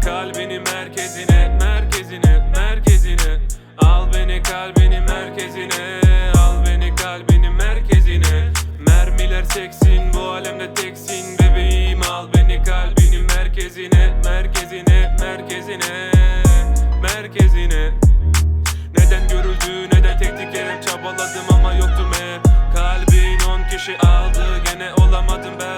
kalbini merkezine Merkezine, merkezine. Al beni kalbini merkezine Al beni kalbini merkezine. Mermiler seksin bu alemde teksin Bebeğim. Al beni kalbini merkezine Merkezine, merkezine Merkezine. Neden görüldü neden tek tek Çabaladım ama yoktum hep. Kalbin on kişi aldı gene olamadım ben.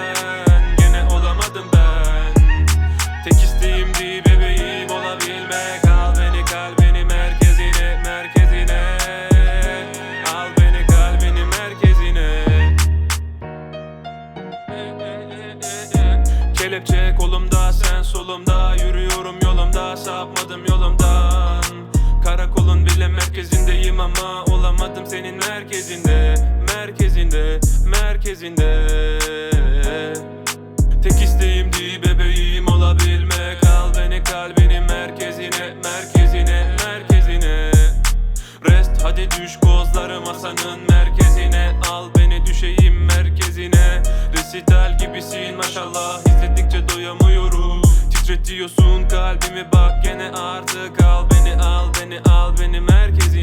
Kelepçe kolumda sen solumda. Yürüyorum yolumda sapmadım yolumdan. Karakolun bile merkezindeyim ama Olamadım senin merkezinde Merkezinde Merkezinde. Tek isteğimdi bebeğim olabilmek. Al beni kalbinin merkezine Merkezine Merkezine. Rest hadi düş kozları masanın merkezine. Al beni düşeyim merkezine. Resital gibisin maşallah. İzledikçe doyamıyorum. Titretiyorsun kalbimi bak gene artık. Al beni al beni al beni. Merkezine